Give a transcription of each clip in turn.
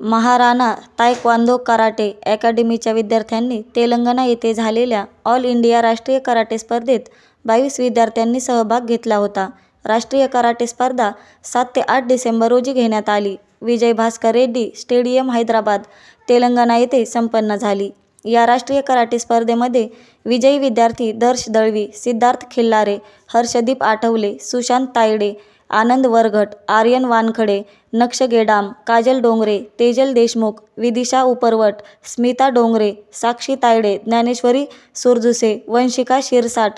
Maharana taekwondo karate अकॅडमीच्या विद्यार्थ्यांनी तेलंगणा येथे झालेल्या ऑल इंडिया राष्ट्रीय कराटे स्पर्धेत बावीस विद्यार्थ्यांनी सहभाग घेतला होता. राष्ट्रीय कराटे स्पर्धा सात ते आठ डिसेंबर रोजी घेण्यात आली. विजय भास्कर रेड्डी स्टेडियम, हैदराबाद, तेलंगणा येथे संपन्न झाली. या राष्ट्रीय कराटे स्पर्धेमध्ये विजयी विद्यार्थी दर्श दळवी, सिद्धार्थ खिल्लारे, हर्षदीप आठवले, सुशांत तायडे, आनंद वरघट, आर्यन वानखडे, नक्ष गेडाम, काजल डोंगरे, तेजल देशमुख, विदिशा उपरवट, स्मिता डोंगरे, साक्षी तायडे, ज्ञानेश्वरी सुरजुसे, वंशिका शिरसाट,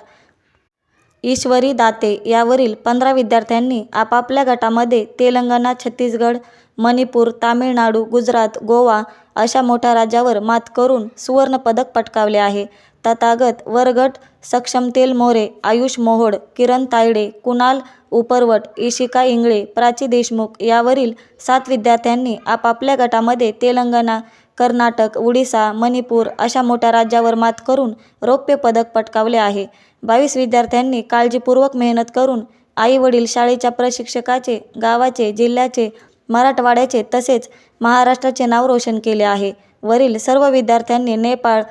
ईश्वरी दाते यावरील पंधरा विद्यार्थ्यांनी आपापल्या गटामध्ये तेलंगणा, छत्तीसगड, मणिपूर, तामिळनाडू, गुजरात, गोवा अशा मोठ्या राज्यावर मात करून सुवर्णपदक पटकावले आहे. तथागत वरगट सक्षम तेलमोरे, आयुष मोहोड, किरण तायडे, कुणाल उपरवट, इशिका इंगळे, प्राची देशमुख यावरील सात विद्यार्थ्यांनी आपापल्या गटामध्ये तेलंगणा, कर्नाटक, उडीसा, मणिपूर अशा मोठ्या राज्यावर मात करून रौप्य पदक पटकावले आहे. बावीस विद्यार्थ्यांनी काळजीपूर्वक मेहनत करून आई-वडील, शाळेच्या प्रशिक्षकाचे, गावाचे, जिल्ह्याचे, मराठवाड्याचे तसेच महाराष्ट्राचे नाव रोशन केले आहे. वरील सर्व विद्यार्थ्यांनी नेपाळ,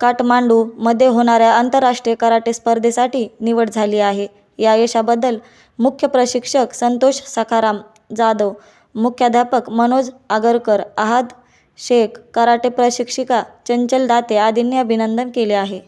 काठमांडू मध्ये होणाऱ्या आंतरराष्ट्रीय कराटे स्पर्धेसाठी निवड झाली आहे. या यशाबद्दल मुख्य प्रशिक्षक संतोष सखाराम जाधव, मुख्याध्यापक मनोज आगरकर, आहाद शेख, कराटे प्रशिक्षिका चंचल दाते आदींनी अभिनंदन केले आहे.